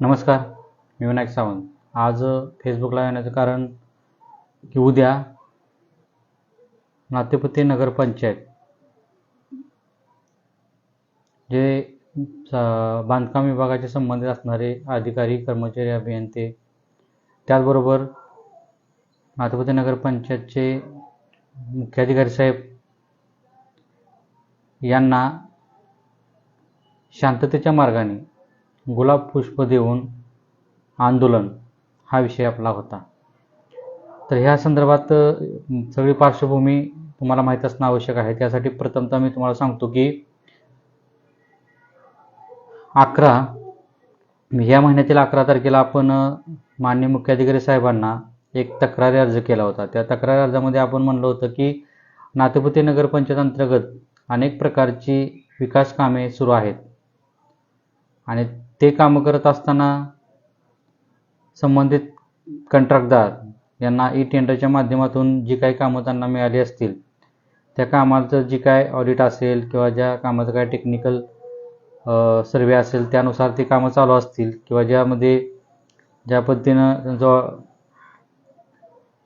नमस्कार मी विनायक सावंत. आज फेसबुकला येण्याचं कारण की उद्या नातेपती नगरपंचायत जे बांधकाम विभागाचे संबंधित असणारे अधिकारी कर्मचारी अभियंते त्याचबरोबर नातेपती नगरपंचायतचे मुख्याधिकारी साहेब यांना शांततेच्या मार्गाने गुलाब पुष्प देऊन आंदोलन हा विषय आपला होता. तर ह्या संदर्भात सगळी पार्श्वभूमी तुम्हाला माहीत असणं आवश्यक आहे. त्यासाठी प्रथमतः मी तुम्हाला सांगतो की अकरा या महिन्यातील अकरा तारखेला आपण मान्य माननीय मुख्याधिकारी साहेबांना एक तक्रारी अर्ज केला होता. त्या तक्रारी अर्जामध्ये आपण म्हणलं होतं की नातेपुते नगरपंचायत अंतर्गत अनेक प्रकारची विकास कामे सुरू आहेत. आणि ते कामं करत असताना संबंधित कंत्राटदार यांना ई टेंडरच्या माध्यमातून जी काही कामं त्यांना मिळाली असतील त्या कामाचं जी काय ऑडिट असेल किंवा ज्या कामाचं काय टेक्निकल सर्वे असेल त्यानुसार ती कामं चालू असतील किंवा ज्यामध्ये ज्या पद्धतीनं त्यांचं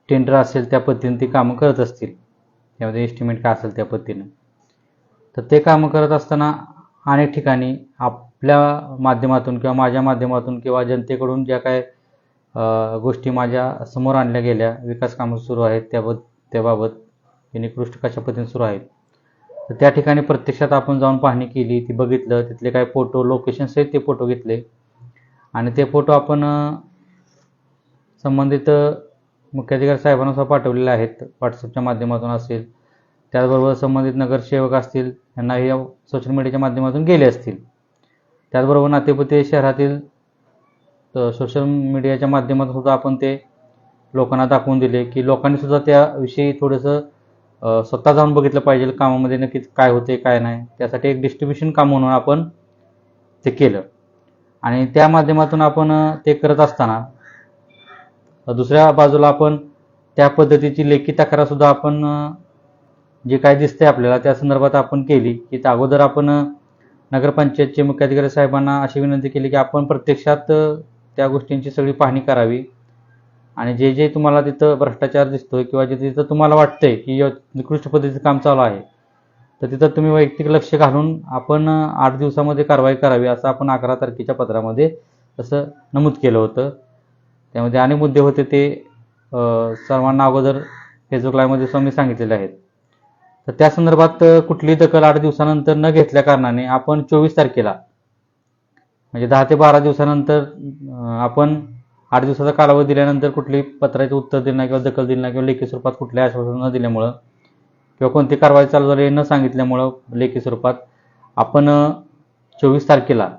टेंडर असेल त्या पद्धतीने ती कामं करत असतील त्यामध्ये एस्टिमेट काय असेल त्या पद्धतीनं. तर ते कामं करत असताना अनेक ठिकाणी आप आपल्या माध्यमातून किंवा माझ्या माध्यमातून किंवा जनतेकडून ज्या काय गोष्टी माझ्यासमोर आणल्या गेल्या विकास कामं सुरू आहेत त्याबत त्याबाबत हे निकृष्ट कशा पद्धतीने सुरू आहेत. तर त्या ठिकाणी प्रत्यक्षात आपण जाऊन पाहणी केली ती बघितलं तिथले काय फोटो लोकेशन सहित ते फोटो घेतले. आणि ते फोटो आपण संबंधित मुख्याधिकारी साहेबांना सुद्धा पाठवलेले आहेत. व्हॉट्सअपच्या माध्यमातून असेल त्याचबरोबर संबंधित नगरसेवक असतील यांना हे सोशल मीडियाच्या माध्यमातून गेले असतील. त्याचबरोबर नातेपुते शहरातील सोशल मीडियाच्या माध्यमातून सुद्धा आपण ते लोकांना दाखवून दिले की लोकांनी सुद्धा त्याविषयी थोडंसं स्वतः जाऊन बघितलं पाहिजे कामामध्ये नक्की काय होते काय नाही. त्यासाठी एक डिस्ट्रीब्युशन काम म्हणून आपण ते केलं. आणि त्या माध्यमातून आपण ते करत असताना दुसऱ्या बाजूला आपण त्या पद्धतीची लेखी तक्रारसुद्धा आपण जे काय दिसते आपल्याला त्या संदर्भात आपण केली. की त्या अगोदर आपण नगरपंचायतचे मुख्याधिकारी साहेबांना अशी विनंती केली की आपण प्रत्यक्षात त्या गोष्टींची सगळी पाहणी करावी. आणि जे जे तुम्हाला तिथं भ्रष्टाचार दिसतोय किंवा जे तिथं तुम्हाला वाटतंय की निकृष्ट पद्धतीचं काम चालू आहे तर तिथं तुम्ही वैयक्तिक लक्ष घालून आपण आठ दिवसामध्ये कारवाई करावी असं आपण अकरा तारखेच्या पत्रामध्ये तसं नमूद केलं होतं. त्यामध्ये अनेक मुद्दे होते ते सर्वांना अगोदर फेसबुक लाईव्हमध्ये स्वामी मी सांगितलेले आहेत. तर त्या संदर्भात कुठली कुठलीही दखल आठ दिवसानंतर न घेतल्या कारणाने आपण चोवीस तारखेला म्हणजे दहा ते बारा दिवसानंतर आपण आठ दिवसाचा कालावधी दिल्यानंतर कुठली पत्राचे उत्तर दिलं नाही किंवा दखल दिली नाही किंवा लेखी स्वरूपात कुठल्या आश्वासन न दिल्यामुळं किंवा कोणती कारवाई चालू झाली न सांगितल्यामुळं लेखी स्वरूपात आपण चोवीस तारखेला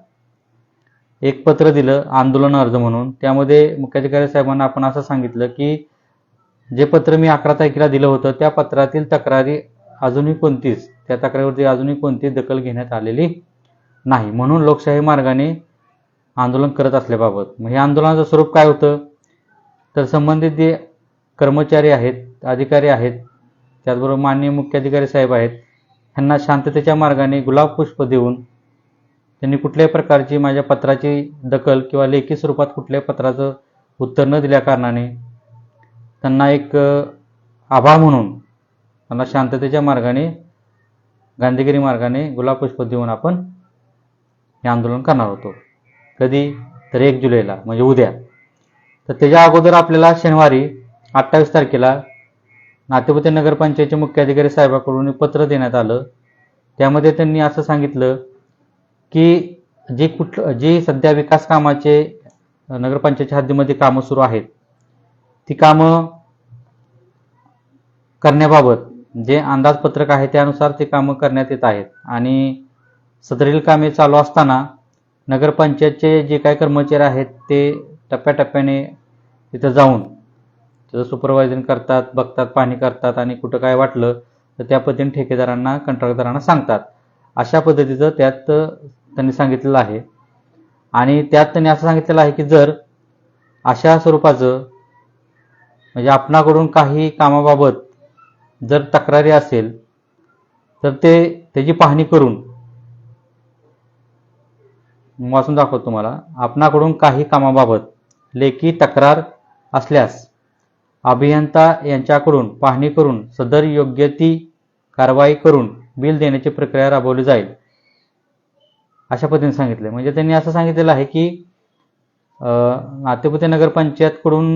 एक पत्र दिलं आंदोलन अर्ज म्हणून. त्यामध्ये मुख्याधिकारी साहेबांना आपण असं सांगितलं की जे पत्र मी अकरा तारखेला दिलं होतं त्या पत्रातील तक्रारी अजूनही कोणतीच त्या तक्रारीवरती अजूनही कोणतीच दखल घेण्यात आलेली नाही. म्हणून लोकशाही मार्गाने आंदोलन करत असल्याबाबत मग हे आंदोलनाचं स्वरूप काय होतं? तर संबंधित जे कर्मचारी आहेत अधिकारी आहेत त्याचबरोबर माननीय मुख्याधिकारी साहेब आहेत ह्यांना शांततेच्या मार्गाने गुलाब पुष्प देऊन त्यांनी कुठल्याही प्रकारची माझ्या पत्राची दखल किंवा लेखी स्वरूपात कुठल्याही पत्राचं उत्तर न दिल्या कारणाने त्यांना एक आभा आभार म्हणून त्यांना शांततेच्या मार्गाने गांधीगिरी मार्गाने गुलाब पुष्प देऊन आपण हे आंदोलन करणार होतो. कधी? तर एक जुलैला म्हणजे उद्या. तर त्याच्या अगोदर आपल्याला शनिवारी अठ्ठावीस तारखेला नातेपुते नगरपंचायतचे मुख्याधिकारी साहेबाकडून पत्र देण्यात आलं. त्यामध्ये त्यांनी असं सांगितलं की जे कुठलं जी सध्या विकास कामाचे नगरपंचायतच्या हद्दीमध्ये कामं सुरू आहेत ती कामं करण्याबाबत जे अंदाजपत्रक आहे त्यानुसार ते कामं करण्यात येत आहेत. आणि सदरील कामे चालू असताना नगरपंचायतचे जे काही कर्मचारी आहेत ते टप्प्याटप्प्याने तिथं जाऊन त्याचं सुपरवायझिंग करतात बघतात पाणी करतात आणि कुठं काय वाटलं तर त्या पद्धतीने ठेकेदारांना कंत्राटदारांना सांगतात. अशा पद्धतीचं त्यात त्यांनी सांगितलेलं आहे. आणि त्यात त्यांनी असं सांगितलेलं आहे की जर अशा स्वरूपाचं म्हणजे आपणाकडून काही कामाबाबत जर तक्रारी असेल तर ते त्याची पाहणी करून वाचून दाखवतो तुम्हाला. आपणाकडून काही कामाबाबत लेखी तक्रार असल्यास अभियंता यांच्याकडून पाहणी करून सदर योग्य ती कारवाई करून बिल देण्याची प्रक्रिया राबवली जाईल. अशा पद्धतीने सांगितले. म्हणजे त्यांनी असं सांगितलेलं आहे की नातेपुते नगरपंचायतकडून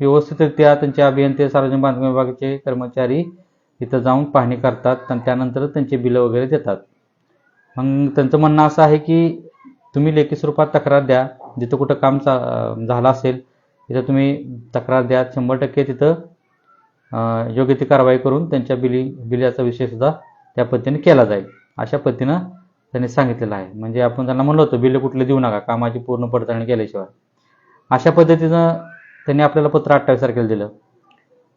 व्यवस्थितरित्या त्यांचे अभियंते सार्वजनिक बांधकाम विभागाचे कर्मचारी तिथं जाऊन पाहणी करतात आणि त्यानंतर त्यांचे बिलं वगैरे देतात. मग त्यांचं म्हणणं असं आहे की तुम्ही लेखी स्वरूपात तक्रार द्या. जिथं कुठं काम चा झालं असेल तिथं तुम्ही तक्रार द्या. शंभर टक्के तिथं योग्य ती कारवाई करून त्यांच्या बिली बिलाचा विषय सुद्धा त्या पद्धतीने केला जाईल. अशा पद्धतीनं त्यांनी सांगितलेलं आहे. म्हणजे आपण त्यांना म्हणलं होतं बिल कुठले देऊ नका. कामाची पूर्ण पडताळणी केल्याशिवाय. अशा पद्धतीनं त्यांनी आपल्याला पत्र अठ्ठावीस तारखेला दिलं.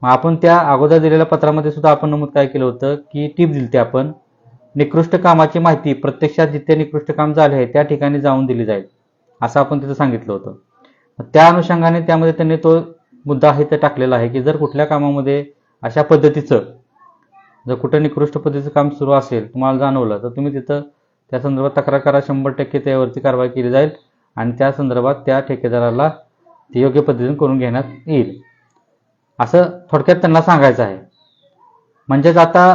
मग आपण त्या अगोदर दिलेल्या पत्रामध्ये सुद्धा आपण नमूद काय केलं होतं की टीप दिली आपण. निकृष्ट कामाची माहिती प्रत्यक्षात जिथे निकृष्ट काम झाले आहे त्या ठिकाणी जाऊन दिली जाईल असं आपण तिथं सांगितलं होतं. मग त्या अनुषंगाने त्यामध्ये त्यांनी तो मुद्दा आहे ते टाकलेला आहे की जर कुठल्या कामामध्ये अशा पद्धतीचं जर कुठं निकृष्ट पद्धतीचं काम सुरू असेल तुम्हाला जाणवलं तर तुम्ही तिथं त्या संदर्भात तक्रार करा शंभर टक्के त्यावरती कारवाई केली जाईल आणि त्या संदर्भात त्या ठेकेदाराला ते योग्य पद्धतीने करून घेण्यात येईल. असं थोडक्यात त्यांना सांगायचं आहे. म्हणजेच आता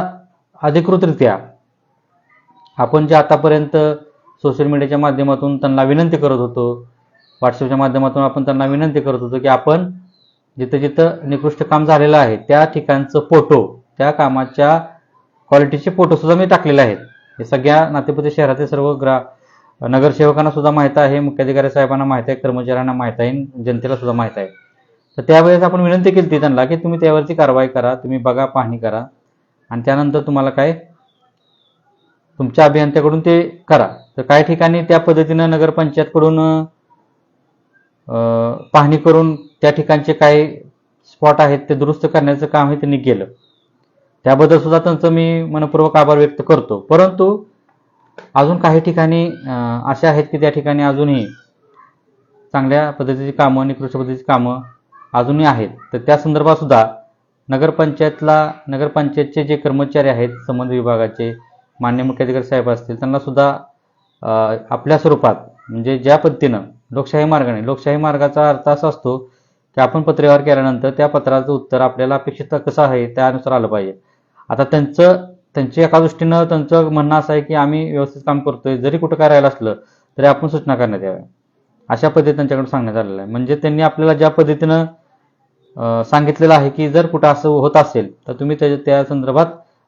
अधिकृतरित्या आपण जे आतापर्यंत सोशल मीडियाच्या माध्यमातून त्यांना विनंती करत होतो व्हॉट्सअपच्या माध्यमातून आपण त्यांना विनंती करत होतो की आपण जिथं जिथं निकृष्ट काम झालेलं आहे त्या ठिकाणचं फोटो त्या कामाच्या क्वालिटीचे फोटो सुद्धा मी टाकलेले आहेत. हे सगळ्या नातेपुते शहरातील सर्व ग्रा नगरसेवकांना सुद्धा माहीत आहे मुख्याधिकारी साहेबांना माहीत आहे कर्मचाऱ्यांना माहीत आहे जनतेला सुद्धा माहीत आहे. तर त्यावेळेस आपण विनंती केली होती त्यांना की तुम्ही त्यावरती कारवाई करा तुम्ही बघा पाहणी करा. आणि त्यानंतर तुम्हाला काय तुमच्या अभियंत्याकडून ते करा. तर काही ठिकाणी त्या पद्धतीनं नगरपंचायतकडून पाहणी करून त्या ठिकाणचे काही स्पॉट आहेत ते दुरुस्त करण्याचं काम हे त्यांनी केलं. त्याबद्दल सुद्धा त्यांचं मी मनपूर्वक आभार व्यक्त करतो. परंतु अजून काही ठिकाणी अशा आहेत की त्या ठिकाणी अजूनही चांगल्या पद्धतीची कामं निकृष्ट पद्धतीची कामं अजूनही आहेत. तर त्या संदर्भात सुद्धा नगरपंचायतला नगरपंचायतचे जे कर्मचारी आहेत संबंध विभागाचे मान्य मुख्याधिकारी साहेब असतील त्यांना सुद्धा आपल्या स्वरूपात म्हणजे ज्या पद्धतीनं लोकशाही मार्गाने लोकशाही मार्गाचा अर्थ असा असतो की आपण पत्रव्यवहार केल्यानंतर त्या पत्राचं उत्तर आपल्याला अपेक्षित कसं आहे त्यानुसार आलं पाहिजे. आता त्यांचं त्यांच्या एका दृष्टीनं त्यांचं म्हणणं असं आहे की आम्ही व्यवस्थित काम करतोय जरी कुठं काय राहिलं असलं तरी आपण सूचना करण्यात याव्या. अशा पद्धतीने त्यांच्याकडून सांगण्यात आलेलं आहे. म्हणजे त्यांनी आपल्याला ज्या पद्धतीनं सांगितलेलं आहे की जर कुठं असं होत असेल तर तुम्ही त्या त्या संदर्भात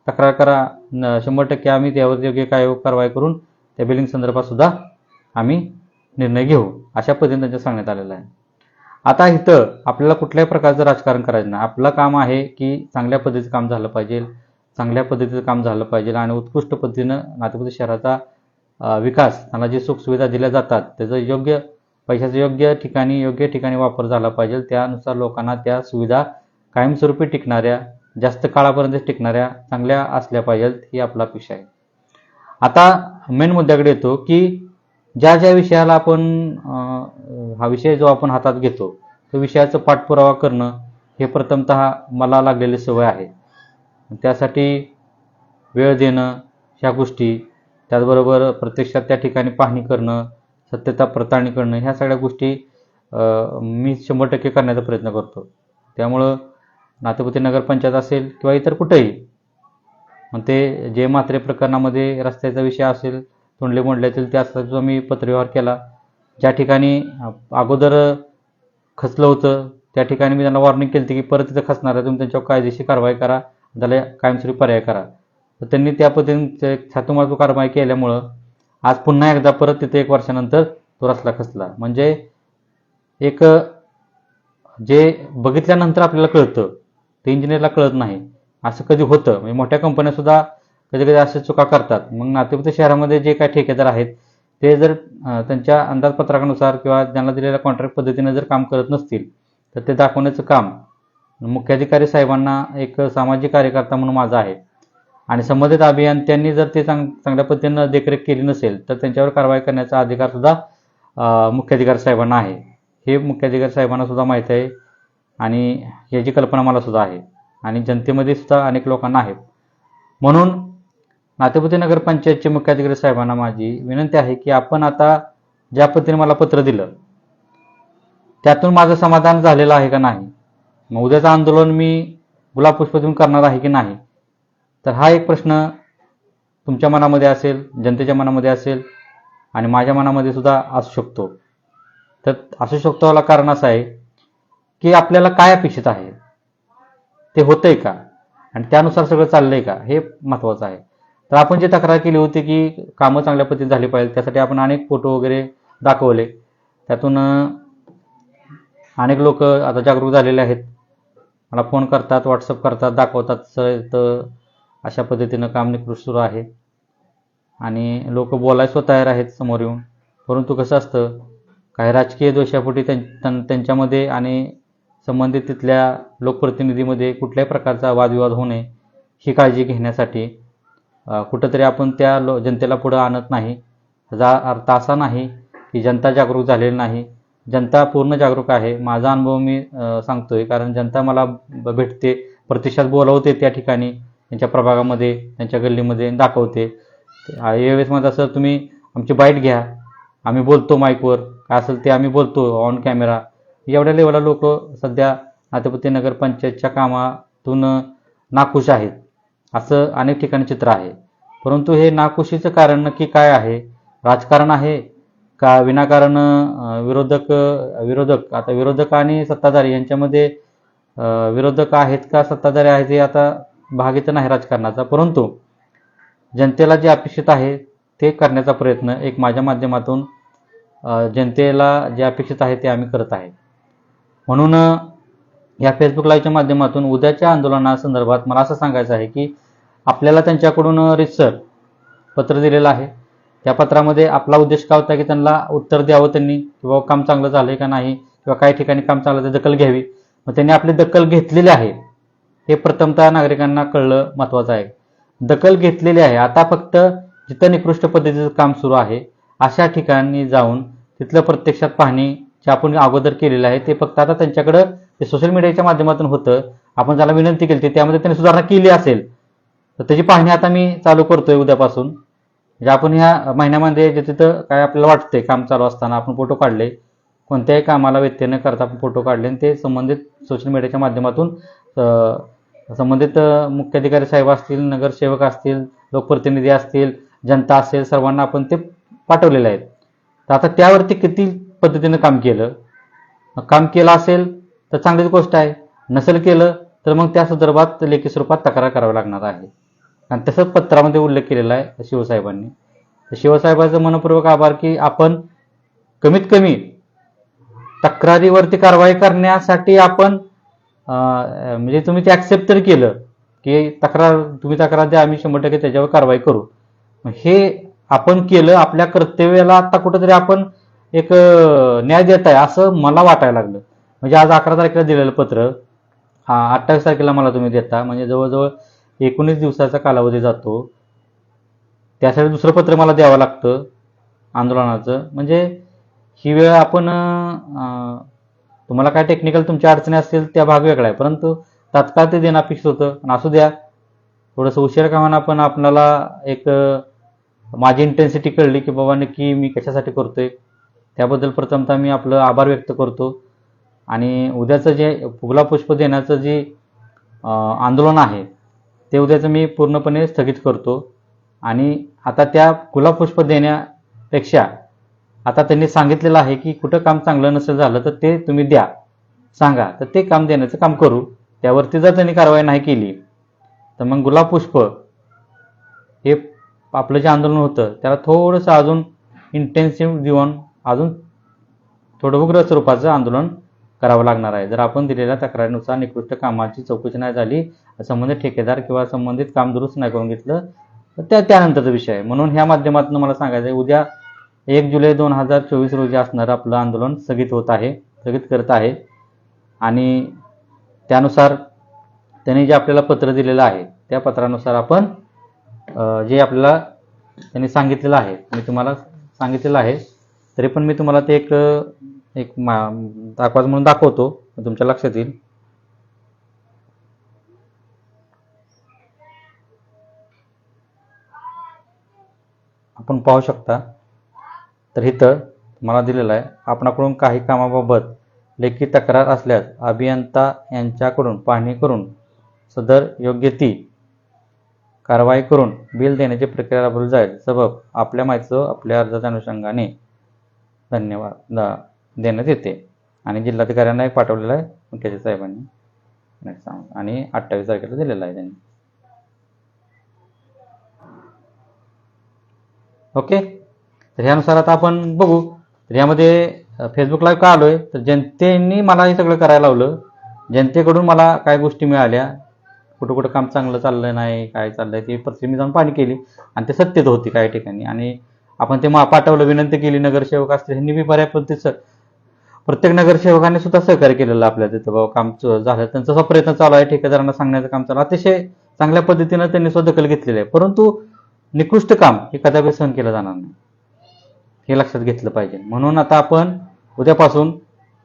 तक्रार करा. न- शंभर टक्के आम्ही त्यावर योग्य काय कारवाई करून त्या बिलिंग संदर्भात सुद्धा आम्ही निर्णय घेऊ अशा पद्धतीने त्यांच्या सांगण्यात आलेलं आहे. आता इथं आपल्याला कुठल्याही प्रकारचं राजकारण करायचं नाही. आपलं काम आहे की चांगल्या पद्धतीचं काम झालं पाहिजे चांगल्या पद्धतीचं काम झालं पाहिजे आणि उत्कृष्ट पद्धतीनं नागपूर शहराचा विकास त्यांना जे सुखसुविधा दिल्या जातात त्याचं योग्य पैशाचं योग्य ठिकाणी योग्य ठिकाणी वापर झाला पाहिजे. त्यानुसार लोकांना त्या सुविधा कायमस्वरूपी टिकणाऱ्या जास्त काळापर्यंत टिकणाऱ्या चांगल्या असल्या पाहिजेत ही आपला अपेक्षा आहे. आता मेन मुद्द्याकडे येतो की ज्या ज्या विषयाला आपण हा विषय जो आपण हातात घेतो तो विषयाचा पाठपुरावा करणं हे प्रथमतः मला लागलेली सवय आहे. त्यासाठी वेळ देणं ह्या गोष्टी त्याचबरोबर प्रत्यक्षात त्या ठिकाणी पाहणी करणं सत्यता पडताळणी करणं ह्या सगळ्या गोष्टी मी शंभर टक्के करण्याचा प्रयत्न करतो. त्यामुळं नातेपुते नगरपंचायत असेल किंवा इतर कुठेही मग ते जे मात्रे प्रकरणामध्ये रस्त्याचा विषय असेल तोंडले मोडल्यातील सुद्धा मी पत्रव्यवहार केला. ज्या ठिकाणी अगोदर खचलं होतं त्या ठिकाणी मी त्यांना वॉर्निंग केली होती की परत तिथं खचणार आहे तुम्ही त्यांच्यावर कायदेशीर कारवाई करा त्याला कायमस्वरूपी पर्याय करा. तर त्यांनी त्या पद्धतीने छातुमातू कारवाई केल्यामुळं आज पुन्हा एकदा परत तिथे एक वर्षानंतर तो रचला खचला. म्हणजे एक जे बघितल्यानंतर आपल्याला कळतं ते इंजिनियरला कळत नाही. असं कधी होतं. म्हणजे मोठ्या कंपन्या सुद्धा कधी कधी अशा चुका करतात. मग नातेपुते शहरामध्ये जे काही ठेकेदार आहेत ते जर त्यांच्या अंदाजपत्रकानुसार किंवा त्यांना दिलेल्या कॉन्ट्रॅक्ट पद्धतीने जर काम करत नसतील तर ते दाखवण्याचं काम मुख्याधिकारी साहेबांना एक सामाजिक कार्यकर्ता म्हणून माझा आहे. आणि संबंधित अभियंत्यांनी जर ते चांग चांगल्या पद्धतीनं देखरेख केली नसेल तर त्यांच्यावर कारवाई करण्याचा अधिकार सुद्धा मुख्याधिकारी साहेबांना आहे. हे मुख्याधिकारी साहेबांना सुद्धा माहीत आहे आणि याची कल्पना मला सुद्धा आहे. आणि जनतेमध्ये सुद्धा अनेक लोकांना आहे. म्हणून नातेपुती नगरपंचायतचे मुख्याधिकारी साहेबांना माझी विनंती आहे की आपण आता ज्या पद्धतीने मला पत्र दिलं त्यातून माझं समाधान झालेलं आहे का नाही? मग उद्याचं आंदोलन मी गुलाब पुष्प देऊन करणार आहे की नाही? तर हा एक प्रश्न तुमच्या मनामध्ये असेल जनतेच्या मनामध्ये असेल आणि माझ्या मनामध्ये सुद्धा असू शकतो. तर असू शकतो याला कारण असं आहे की आपल्याला काय अपेक्षित आहे? ते होतंय का? आणि त्यानुसार सगळं चाललंय का? हे महत्त्वाचं आहे. तर आपण जे तक्रार केली होती की कामं चांगल्या पद्धतीने झाली पाहिजे त्यासाठी आपण अनेक फोटो वगैरे दाखवले. त्यातून अनेक लोक आता जागरूक झालेले आहेत. मला फोन करतात व्हॉट्सअप करतात दाखवतात. सर तर अशा पद्धतीनं काम निकृष्ट सुरू आहे. आणि लोक बोलायला तयार आहेत समोर येऊन. परंतु कसं असतं काही राजकीय दोषापोटी त्यां त्यांच्यामध्ये आणि संबंधित तिथल्या लोकप्रतिनिधीमध्ये कुठल्याही प्रकारचा वादविवाद होऊ नये ही काळजी घेण्यासाठी कुठंतरी आपण त्या लो जनतेला पुढं आणत नाही. जा अर्थ असा नाही की जनता जागरूक झालेली नाही. जनता पूर्ण जागरूक आहे. माझा अनुभव मी सांगतोय. कारण जनता मला भेटते प्रत्यक्षात बोलवते त्या ठिकाणी. त्यांच्या प्रभागामध्ये त्यांच्या गल्लीमध्ये दाखवते. यावेळेस असं तुम्ही आमची बाईट घ्या. आम्ही बोलतो माईकवर. काय असेल ते आम्ही बोलतो ऑन कॅमेरा. एवढ्या लेवलला लोक सध्या नातेपती नगर पंचायतच्या कामातून नाखुश आहेत. असं अनेक ठिकाणी चित्र आहे. परंतु हे नाखुशीचं कारण नक्की काय आहे? राजकारण आहे का विनाकारण विरोधक विरोधक? आता विरोधक आणि सत्ताधारी यांच्यामध्ये विरोधक आहेत का सत्ताधारी आहेत हे आता भाग येत नाही राजकारणाचा परंतु जनतेला जे अपेक्षित आहे ते करण्याचा प्रयत्न एक माझ्या माध्यमातून जनतेला जे अपेक्षित आहे ते आम्ही करत आहे. म्हणून या फेसबुक लाईव्हच्या माध्यमातून उद्याच्या आंदोलनासंदर्भात मला असं सांगायचं आहे की आपल्याला त्यांच्याकडून रितसर पत्र दिलेलं आहे. त्या पत्रामध्ये आपला उद्देश काय होता की त्यांना उत्तर द्यावं त्यांनी किंवा काम चांगलं झालं आहे का नाही किंवा काही ठिकाणी काम चांगलं दखल घ्यावी. मग त्यांनी आपली दखल घेतलेली आहे. हे प्रथमतः नागरिकांना कळलं महत्त्वाचं आहे. दखल घेतलेली आहे. आता फक्त जिथं निकृष्ट पद्धतीचं काम सुरू आहे अशा ठिकाणी जाऊन तिथलं प्रत्यक्षात पाहणी जे आपण अगोदर केलेलं आहे ते फक्त आता त्यांच्याकडं ते सोशल मीडियाच्या माध्यमातून होतं आपण ज्याला विनंती केली होती त्यामध्ये त्यांनी सुधारणा केली असेल. तर त्याची पाहणी आता मी चालू करतोय उद्यापासून. म्हणजे आपण ह्या महिन्यामध्ये जे तिथं काय आपल्याला वाटतंय काम चालू असताना आपण फोटो काढले कोणत्याही कामाला व्यत्यय न करता आपण फोटो काढले आणि ते संबंधित सोशल मीडियाच्या माध्यमातून संबंधित मुख्याधिकारी साहेब असतील नगरसेवक असतील लोकप्रतिनिधी असतील जनता असेल सर्वांना आपण ते पाठवलेले आहेत. तर आता त्यावरती किती पद्धतीनं काम केलं? मग काम केलं असेल तर चांगलीच गोष्ट आहे. नसेल केलं तर मग त्या संदर्भात लेखी स्वरूपात तक्रार करावी लागणार आहे. आणि तसंच पत्रामध्ये उल्लेख केलेला आहे शिवसाहेबांनी. तर शिवसाहेबांचं मनपूर्वक आभार की आपण कमीत कमी तक्रारीवरती कारवाई करण्यासाठी आपण म्हणजे तुम्ही ते ॲक्सेप्ट तर केलं की तक्रार तुम्ही तक्रार द्या आम्ही शंभर टक्के त्याच्यावर कारवाई करू. मग हे आपण केलं आपल्या कर्तव्याला आता कुठंतरी आपण एक न्याय देत आहे असं मला वाटायला लागलं. म्हणजे आज अकरा तारखेला दिलेलं पत्र हा अठ्ठावीस तारखेला मला तुम्ही देता म्हणजे जवळजवळ एकोणीस दिवसाचा कालावधी जातो. त्यासाठी दुसरं पत्र मला द्यावं लागतं आंदोलनाचं. म्हणजे ही वेळ आपण तुम्हाला काय टेक्निकल तुमच्या अडचणी असतील त्या भाग वेगळा आहे. परंतु तात्काळ ते देणं अपेक्षित होतं. आणि असू द्या थोडंसं उशीर का म्हणा पण आपणाला एक माझी इंटेन्सिटी कळली की बाबा नक्की मी कशासाठी करतोय. त्याबद्दल प्रथमतः मी आपलं आभार व्यक्त करतो. आणि उद्याचं जे फुगला पुष्प देण्याचं जे आंदोलन आहे ते उद्याचं मी पूर्णपणे स्थगित करतो. आणि आता त्या गुलाब पुष्प देण्यापेक्षा आता त्यांनी सांगितलेलं आहे की कुठं काम चांगलं नसेल झालं तर ते तुम्ही द्या. सांगा. तर ते काम देण्याचं काम करू. त्यावरती जर त्यांनी कारवाई नाही केली तर मग गुलाब पुष्प हे आपलं जे आंदोलन होतं त्याला थोडंसं अजून इंटेन्सिव्ह देऊन अजून थोडं उग्र स्वरूपाचं आंदोलन करावं लागणार आहे. जर आपण दिलेल्या तक्रारीनुसार निकृष्ट कामाची चौकशी नाही झाली संबंधित ठेकेदार किंवा संबंधित काम दुरुस्त नाही करून घेतलं तर त्या त्यानंतरचा विषय आहे. म्हणून ह्या माध्यमातून मला सांगायचं आहे उद्या एक जुलै दोन हजार चोवीस रोजी असणारं आपलं आंदोलन स्थगित होत आहे स्थगित करत आहे. आणि त्यानुसार त्यांनी जे आपल्याला पत्र दिलेलं आहे त्या पत्रानुसार आपण जे आपल्याला त्यांनी सांगितलेलं आहे मी तुम्हाला सांगितलेलं आहे तरी पण मी तुम्हाला ते एक एक मा दाखवायचं म्हणून दाखवतो. तुमच्या लक्षात येईल. आपण पाहू शकता. तर इथं मला दिलेलं आहे आपणाकडून काही कामाबाबत लेखी तक्रार असल्यास अभियंता यांच्याकडून पाहणी करून सदर योग्य ती कारवाई करून बिल देण्याची प्रक्रिया राबवली जाईल. सबब आपल्या माहितीचं आपल्या अर्जाच्या अनुषंगाने धन्यवाद द- देण्यात येते. आणि जिल्हाधिकाऱ्यांना एक पाठवलेलं आहे मुख्याधिकारी साहेबांनी. सांग. आणि अठ्ठावीस तारखेला दिलेलं आहे त्यांनी. ओके? तर ह्यानुसार आता आपण बघू. तर यामध्ये फेसबुक लाईव्ह का आलोय? तर जनतेने मला हे सगळं करायला लावलं. जनतेकडून मला काय गोष्टी मिळाल्या? कुठं कुठं काम चांगलं चाललं नाही काय चाललंय ते प्रत्येक मी जाऊन पाणी केली. आणि ते सत्यत होती काही ठिकाणी. आणि आपण ते पाठवलं विनंती केली नगरसेवक असतील ह्यांनी बी बऱ्या पद्धतीचं प्रत्येक नगरसेवकाने सुद्धा सहकार्य केलेलं आपल्या तिथं. बाबा काम झालं त्यांचा असा प्रयत्न चालू आहे. ठेकेदारांना सांगण्याचं काम चालू अतिशय चांगल्या पद्धतीनं त्यांनी सुद्धा दखल घेतलेली आहे. परंतु निकृष्ट काम हे कदापि सहन केलं जाणार नाही. हे लक्षात घेतलं पाहिजे. म्हणून आता आपण उद्यापासून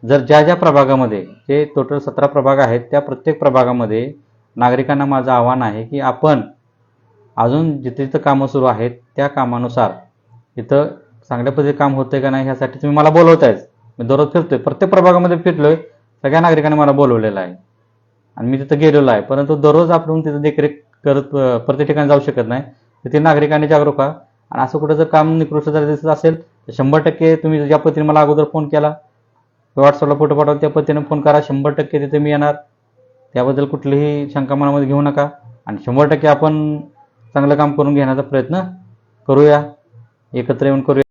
जर ज्या ज्या प्रभागामध्ये जे टोटल सतरा प्रभाग आहेत त्या प्रत्येक प्रभागामध्ये नागरिकांना माझं आव्हान आहे की आपण अजून जिथे जिथं कामं सुरू आहेत त्या कामानुसार इथं चांगल्या पद्धतीने काम होतंय का नाही ह्यासाठी तुम्ही मला बोलवतायच मी दररोज फिरतोय. प्रत्येक प्रभागामध्ये फिरलोय सगळ्या नागरिकांनी मला बोलवलेलं आहे. आणि मी तिथं गेलेलो आहे. परंतु दररोज आपण तिथं देखरेख करत प्रत्येक ठिकाणी जाऊ शकत नाही. तर नागरिकांनी जागरूक व्हा. आणि असं कुठं जर काम निकृष्ट जर दिसत असेल तर शंभर टक्के तुम्ही ज्या पद्धतीने मला अगोदर फोन केला व्हॉट्सअपला फोटो पाठवला त्या पद्धतीने फोन करा. शंभर टक्के तिथे मी येणार. त्याबद्दल कुठलीही शंका मनामध्ये घेऊ नका. आणि शंभर टक्के आपण चांगलं काम करून घेण्याचा प्रयत्न करूया. एकत्र येऊन करूया.